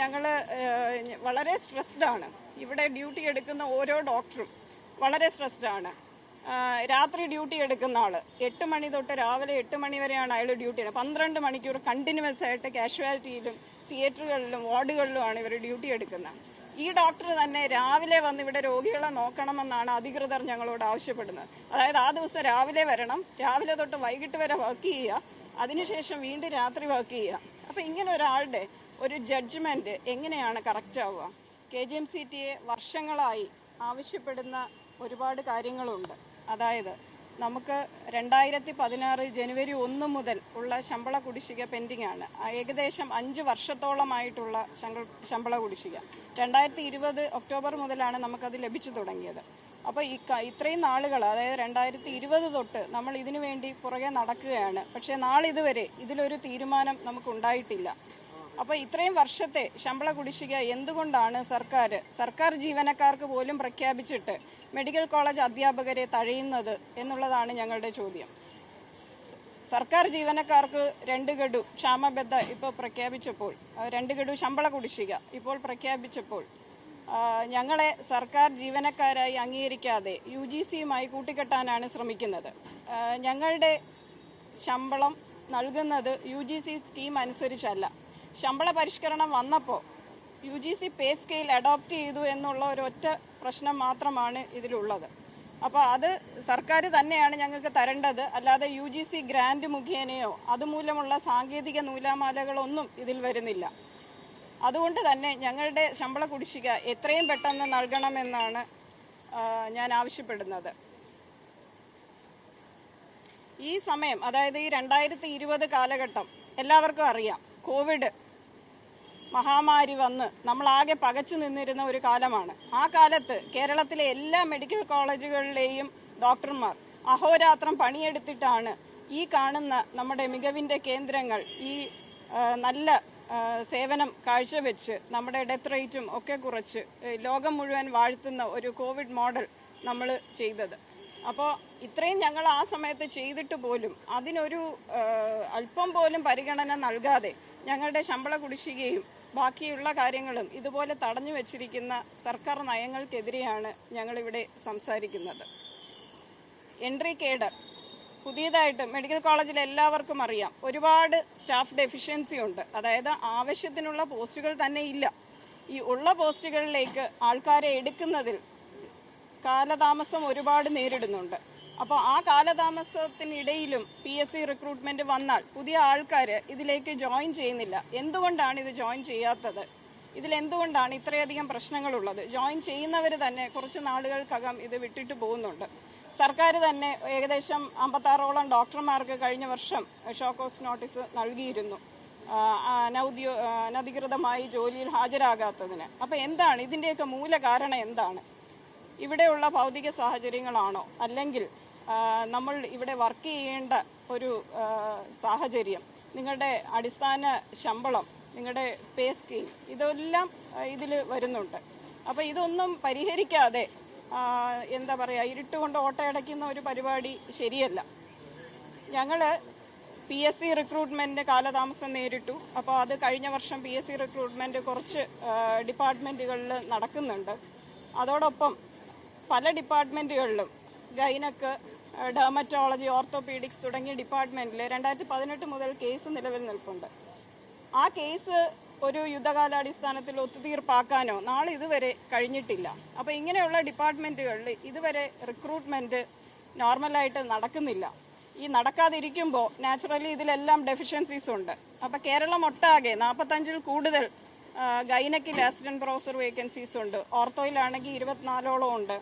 ഞങ്ങൾ വളരെ സ്ട്രെസ്ഡ് ആണ്. ഇവിടെ ഡ്യൂട്ടി എടുക്കുന്ന ഓരോ ഡോക്ടറും വളരെ സ്ട്രെസ്ഡ് ആണ്. രാത്രി ഡ്യൂട്ടി എടുക്കുന്ന ആൾ എട്ട് മണി തൊട്ട് രാവിലെ എട്ട് മണി വരെയാണ് അയാൾ ഡ്യൂട്ടി ചെയ്യുന്നത്. പന്ത്രണ്ട് മണിക്കൂർ കണ്ടിന്യൂസ് ആയിട്ട് കാഷ്വാലിറ്റിയിലും തിയേറ്ററുകളിലും വാർഡുകളിലുമാണ് ഇവർ ഡ്യൂട്ടി എടുക്കുന്നത്. ഈ ഡോക്ടർ തന്നെ രാവിലെ വന്ന് ഇവിടെ രോഗികളെ നോക്കണമെന്നാണ് അധികൃതർ ഞങ്ങളോട് ആവശ്യപ്പെടുന്നത്. അതായത് ആ ദിവസം രാവിലെ വരണം രാവിലെ തൊട്ട് വൈകിട്ട് വരെ വർക്ക് ചെയ്യുക അതിനുശേഷം വീണ്ടും രാത്രി വർക്ക് ചെയ്യുക. അപ്പം ഇങ്ങനെ ഒരാളുടെ ഒരു ജഡ്ജ്മെന്റ് എങ്ങനെയാണ് കറക്റ്റ് ആവുക? K G M C T A വർഷങ്ങളായി ആവശ്യപ്പെടുന്ന ഒരുപാട് കാര്യങ്ങളുണ്ട്. അതായത് നമുക്ക് രണ്ടായിരത്തി പതിനാറ് ജനുവരി ഒന്ന് മുതൽ ഉള്ള ശമ്പള കുടിശ്ശിക പെൻഡിംഗ് ആണ്. ഏകദേശം അഞ്ച് വർഷത്തോളമായിട്ടുള്ള ശമ്പള കുടിശ്ശിക. രണ്ടായിരത്തി ഇരുപത് ഒക്ടോബർ മുതലാണ് നമുക്കത് ലഭിച്ചു തുടങ്ങിയത്. അപ്പോൾ ഈ ഇത്രയും നാളുകൾ അതായത് രണ്ടായിരത്തി ഇരുപത് തൊട്ട് നമ്മൾ ഇതിനു വേണ്ടി പുറകെ നടക്കുകയാണ്. പക്ഷേ നാളിതുവരെ ഇതിലൊരു തീരുമാനം നമുക്കുണ്ടായിട്ടില്ല. അപ്പോൾ ഇത്രയും വർഷത്തെ ശമ്പള കുടിശ്ശിക എന്തുകൊണ്ടാണ് സർക്കാർ സർക്കാർ ജീവനക്കാർക്ക് പോലും പ്രഖ്യാപിച്ചിട്ട് മെഡിക്കൽ കോളേജ് അധ്യാപകരെ തഴയുന്നത് എന്നുള്ളതാണ് ഞങ്ങളുടെ ചോദ്യം. സർക്കാർ ജീവനക്കാർക്ക് രണ്ട് ഗഡു ക്ഷാമബദ്ധ ഇപ്പോൾ പ്രഖ്യാപിച്ചപ്പോൾ രണ്ട് ഗഡു ശമ്പള കുടിശ്ശിക ഇപ്പോൾ പ്രഖ്യാപിച്ചപ്പോൾ ഞങ്ങളെ സർക്കാർ ജീവനക്കാരായി അംഗീകരിക്കാതെ യു ജി സിയുമായി കൂട്ടിക്കെട്ടാനാണ് ശ്രമിക്കുന്നത്. ഞങ്ങളുടെ ശമ്പളം നൽകുന്നത് യു ജി സി സ്കീം അനുസരിച്ചല്ല. ശമ്പള പരിഷ്കരണം വന്നപ്പോൾ U G C pay scale adopt ചെയ്തു എന്നുള്ള ഒരു ഒറ്റ പ്രശ്നം മാത്രമാണ് ഇതിലുള്ളത്. അപ്പോൾ അത് സർക്കാർ തന്നെയാണ് ഞങ്ങൾക്ക് തരേണ്ടത്. അല്ലാതെ യു ജി സി ഗ്രാൻഡ് മുഖേനയോ അതുമൂലമുള്ള സാങ്കേതിക നൂലാമാലകളൊന്നും ഇതിൽ വരുന്നില്ല. അതുകൊണ്ട് തന്നെ ഞങ്ങളുടെ ശമ്പള കുടിശ്ശിക എത്രയും പെട്ടെന്ന് നൽകണമെന്നാണ് ഞാൻ ആവശ്യപ്പെടുന്നത്. ഈ സമയം അതായത് ഈ രണ്ടായിരത്തി ഇരുപത് കാലഘട്ടം എല്ലാവർക്കും അറിയാം. കോവിഡ് മഹാമാരി വന്ന് നമ്മളാകെ പകച്ചു നിന്നിരുന്ന ഒരു കാലമാണ്. ആ കാലത്ത് കേരളത്തിലെ എല്ലാ മെഡിക്കൽ കോളേജുകളിലെയും ഡോക്ടർമാർ അഹോരാത്രം പണിയെടുത്തിട്ടാണ് ഈ കാണുന്ന നമ്മുടെ മികവിന്റെ കേന്ദ്രങ്ങൾ ഈ നല്ല സേവനം കാഴ്ചവെച്ച് നമ്മുടെ ഡെത്ത് റേറ്റും ഒക്കെ കുറച്ച് ലോകം മുഴുവൻ വാഴ്ത്തുന്ന ഒരു കോവിഡ് മോഡൽ നമ്മൾ ചെയ്തത്. അപ്പോൾ ഇത്രയും ഞങ്ങൾ ആ സമയത്ത് ചെയ്തിട്ട് പോലും അതിനൊരു അല്പം പോലും പരിഗണന നൽകാതെ ഞങ്ങളുടെ ശമ്പള കുടിശ്ശികയും ബാക്കിയുള്ള കാര്യങ്ങളും ഇതുപോലെ തടഞ്ഞു വച്ചിരിക്കുന്ന സർക്കാർ നയങ്ങൾക്കെതിരെയാണ് ഞങ്ങളിവിടെ സംസാരിക്കുന്നത്. എൻട്രി കേഡർ പുതിയതായിട്ട് മെഡിക്കൽ കോളേജിൽ എല്ലാവർക്കും അറിയാം ഒരുപാട് സ്റ്റാഫ് ഡെഫിഷ്യൻസി ഉണ്ട്. അതായത് ആവശ്യത്തിനുള്ള പോസ്റ്റുകൾ തന്നെ ഇല്ല. ഈ ഉള്ള പോസ്റ്റുകളിലേക്ക് ആൾക്കാരെ എടുക്കുന്നതിൽ കാലതാമസം ഒരുപാട് നേരിടുന്നുണ്ട്. അപ്പോൾ ആ കാലതാമസത്തിനിടയിലും പി എസ് സി റിക്രൂട്ട്മെന്റ് വന്നാൽ പുതിയ ആൾക്കാർ ഇതിലേക്ക് ജോയിൻ ചെയ്യുന്നില്ല. എന്തുകൊണ്ടാണ് ഇത് ജോയിൻ ചെയ്യാത്തത്? ഇതിൽ എന്തുകൊണ്ടാണ് ഇത്രയധികം പ്രശ്നങ്ങളുള്ളത്? ജോയിൻ ചെയ്യുന്നവർ തന്നെ കുറച്ച് നാളുകൾക്കകം ഇത് വിട്ടിട്ട് പോകുന്നുണ്ട്. സർക്കാർ തന്നെ ഏകദേശം അമ്പത്താറോളം ഡോക്ടർമാർക്ക് കഴിഞ്ഞ വർഷം ഷോക്കോസ് നോട്ടീസ് നൽകിയിരുന്നു. അനൗദ്യോ അനധികൃതമായി ജോലിയിൽ ഹാജരാകാത്തതിന്. അപ്പോൾ എന്താണ്? ഇതിന്റെയൊക്കെ മൂല കാരണം എന്താണ്? ഇവിടെയുള്ള ഭൗതിക സാഹചര്യങ്ങളാണോ? അല്ലെങ്കിൽ നമ്മൾ ഇവിടെ വർക്ക് ചെയ്യേണ്ട ഒരു സാഹചര്യം നിങ്ങളുടെ അടിസ്ഥാന ശമ്പളം നിങ്ങളുടെ പേ സ്കീം ഇതെല്ലാം ഇതിൽ വരുന്നുണ്ട്. അപ്പോൾ ഇതൊന്നും പരിഹരിക്കാതെ എന്താ പറയുക ഇരുട്ടുകൊണ്ട് ഓട്ടയടയ്ക്കുന്ന ഒരു പരിപാടി ശരിയല്ല. ഞങ്ങൾ പി എസ് സി റിക്രൂട്ട്മെന്റ് കാലതാമസം നേരിട്ടു. അപ്പോൾ അത് കഴിഞ്ഞ വർഷം പി എസ് സി റിക്രൂട്ട്മെന്റ് കുറച്ച് ഡിപ്പാർട്ട്മെന്റുകളിൽ നടക്കുന്നുണ്ട്. അതോടൊപ്പം പല ഡിപ്പാർട്ട്മെന്റുകളിലും ഗൈനക്ക് ഡെർമറ്റോളജി ഓർത്തോപീഡിക്സ് തുടങ്ങിയ ഡിപ്പാർട്ട്മെന്റിൽ രണ്ടായിരത്തി പതിനെട്ട് മുതൽ കേസ് നിലവിൽ നിൽപ്പുണ്ട്. ആ കേസ് ഒരു യുദ്ധകാലാടിസ്ഥാനത്തിൽ ഒത്തുതീർപ്പാക്കാനോ നാളെ ഇതുവരെ കഴിഞ്ഞിട്ടില്ല. അപ്പോൾ ഇങ്ങനെയുള്ള ഡിപ്പാർട്ട്മെന്റുകളിൽ ഇതുവരെ റിക്രൂട്ട്മെന്റ് നോർമലായിട്ട് നടക്കുന്നില്ല. ഈ നടക്കാതിരിക്കുമ്പോൾ നാച്ചുറലി ഇതിലെല്ലാം ഡെഫിഷ്യൻസീസ് ഉണ്ട്. അപ്പോൾ കേരളം ഒട്ടാകെ നാൽപ്പത്തഞ്ചിൽ കൂടുതൽ ഗൈനക്കിൽ അസിസ്റ്റന്റ് പ്രൊഫസർ വേക്കൻസീസ് ഉണ്ട്. ഓർത്തോയിലാണെങ്കിൽ ഇരുപത്തിനാലോളം ഉണ്ട്.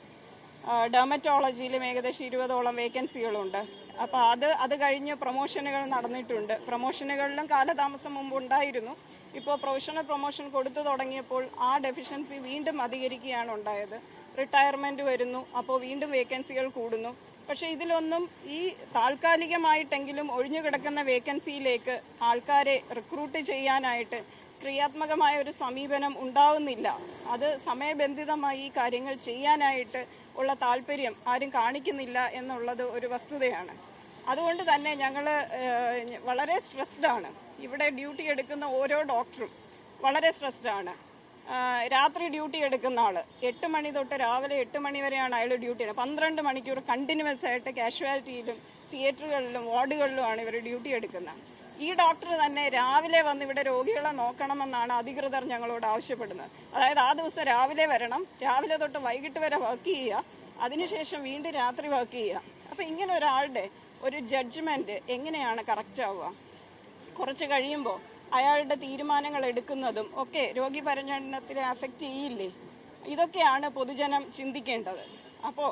ഡെർമറ്റോളജിയിലും ഏകദേശം ഇരുപതോളം വേക്കൻസികളുണ്ട് അപ്പോൾ അത് അത് കഴിഞ്ഞ് പ്രൊമോഷനുകൾ നടന്നിട്ടുണ്ട്. പ്രൊമോഷനുകളിലും കാലതാമസം മുമ്പ് ഉണ്ടായിരുന്നു. ഇപ്പോൾ പ്രൊഫഷണൽ പ്രൊമോഷൻ കൊടുത്തു തുടങ്ങിയപ്പോൾ ആ ഡെഫിഷ്യൻസി വീണ്ടും അധികരിക്കുകയാണ് ഉണ്ടായത്. റിട്ടയർമെന്റ് വരുന്നു അപ്പോൾ വീണ്ടും വേക്കൻസികൾ കൂടുന്നു. പക്ഷേ ഇതിലൊന്നും ഈ താൽക്കാലികമായിട്ടെങ്കിലും ഒഴിഞ്ഞു കിടക്കുന്ന വേക്കൻസിയിലേക്ക് ആൾക്കാരെ റിക്രൂട്ട് ചെയ്യാനായിട്ട് ക്രിയാത്മകമായ ഒരു സമീപനം ഉണ്ടാവുന്നില്ല. അത് സമയബന്ധിതമായി ഈ കാര്യങ്ങൾ ചെയ്യാനായിട്ട് ഉള്ള താല്പര്യം ആരും കാണിക്കുന്നില്ല എന്നുള്ളത് ഒരു വസ്തുതയാണ്. അതുകൊണ്ട് തന്നെ ഞങ്ങൾ വളരെ സ്ട്രെസ്ഡ് ആണ്. ഇവിടെ ഡ്യൂട്ടി എടുക്കുന്ന ഓരോ ഡോക്ടറും വളരെ സ്ട്രെസ്ഡ് ആണ്. രാത്രി ഡ്യൂട്ടി എടുക്കുന്ന ആൾ എട്ട് മണി തൊട്ട് രാവിലെ എട്ട് മണി വരെയാണ് അയാൾ ഡ്യൂട്ടി ചെയ്യുന്നത് പന്ത്രണ്ട് മണിക്കൂർ കണ്ടിന്യൂസ് ആയിട്ട് കാഷ്വാലിറ്റിയിലും തിയേറ്ററുകളിലും വാർഡുകളിലുമാണ് ഇവർ ഡ്യൂട്ടി എടുക്കുന്നത്. ഈ ഡോക്ടർ തന്നെ രാവിലെ വന്ന് ഇവിടെ രോഗികളെ നോക്കണമെന്നാണ് അധികൃതർ ഞങ്ങളോട് ആവശ്യപ്പെടുന്നത്. അതായത് ആ ദിവസം രാവിലെ വരണം രാവിലെ തൊട്ട് വൈകിട്ട് വരെ വർക്ക് ചെയ്യുക അതിനുശേഷം വീണ്ടും രാത്രി വർക്ക് ചെയ്യുക. അപ്പം ഇങ്ങനെ ഒരാളുടെ ഒരു ജഡ്ജ്മെന്റ് എങ്ങനെയാണ് കറക്റ്റ് ആവുക? കുറച്ച് കഴിയുമ്പോൾ അയാളുടെ തീരുമാനങ്ങൾ എടുക്കുന്നതും ഒക്കെ രോഗി പരിചരണത്തിനെ അഫക്റ്റ് ചെയ്യില്ലേ? ഇതൊക്കെയാണ് പൊതുജനം ചിന്തിക്കേണ്ടത്. അപ്പോൾ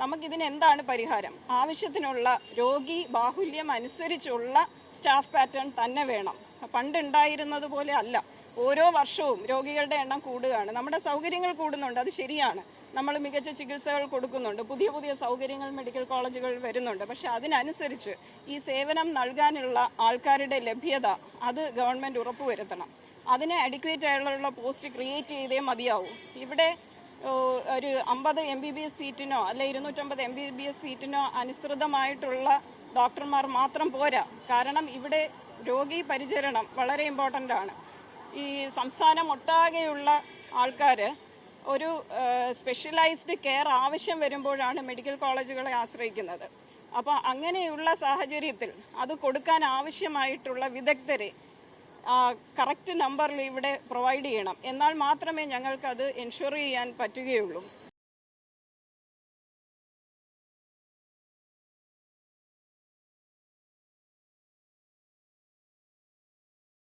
നമുക്കിതിന് എന്താണ് പരിഹാരം? ആവശ്യത്തിനുള്ള രോഗി ബാഹുല്യം അനുസരിച്ചുള്ള സ്റ്റാഫ് പാറ്റേൺ തന്നെ വേണം. പണ്ടുണ്ടായിരുന്നത് പോലെ അല്ല. ഓരോ വർഷവും രോഗികളുടെ എണ്ണം കൂടുകയാണ്. നമ്മുടെ സൗകര്യങ്ങൾ കൂടുന്നുണ്ട്. അത് ശരിയാണ്. നമ്മൾ മികച്ച ചികിത്സകൾ കൊടുക്കുന്നുണ്ട്. പുതിയ പുതിയ സൗകര്യങ്ങൾ മെഡിക്കൽ കോളേജുകൾ വരുന്നുണ്ട്. പക്ഷെ അതിനനുസരിച്ച് ഈ സേവനം നൽകാനുള്ള ആൾക്കാരുടെ ലഭ്യത അത് ഗവൺമെന്റ് ഉറപ്പുവരുത്തണം. അതിന് അഡിക്വേറ്റ് ആയിട്ടുള്ള പോസ്റ്റ് ക്രിയേറ്റ് ചെയ്തേ മതിയാവും. ഇവിടെ ഒരു അമ്പത് എം ബി ബി എസ് സീറ്റിനോ അല്ലെ ഇരുന്നൂറ്റമ്പത് എം ബി ബി എസ് സീറ്റിനോ അനുസൃതമായിട്ടുള്ള ഡോക്ടർമാർ മാത്രം പോരാ. കാരണം ഇവിടെ രോഗി പരിചരണം വളരെ ഇമ്പോർട്ടന്റ് ആണ്. ഈ സംസ്ഥാനം ഒട്ടാകെയുള്ള ആൾക്കാർ ഒരു സ്പെഷ്യലൈസ്ഡ് കെയർ ആവശ്യം വരുമ്പോഴാണ് മെഡിക്കൽ കോളേജുകളെ ആശ്രയിക്കുന്നത്. അപ്പോൾ അങ്ങനെയുള്ള സാഹചര്യത്തിൽ അത് കൊടുക്കാൻ ആവശ്യമായിട്ടുള്ള വിദഗ്ധരെ കറക്റ്റ് നമ്പറിൽ ഇവിടെ പ്രൊവൈഡ് ചെയ്യണം. എന്നാൽ മാത്രമേ ഞങ്ങൾക്കത് എൻഷുർ ചെയ്യാൻ പറ്റുകയുള്ളൂ.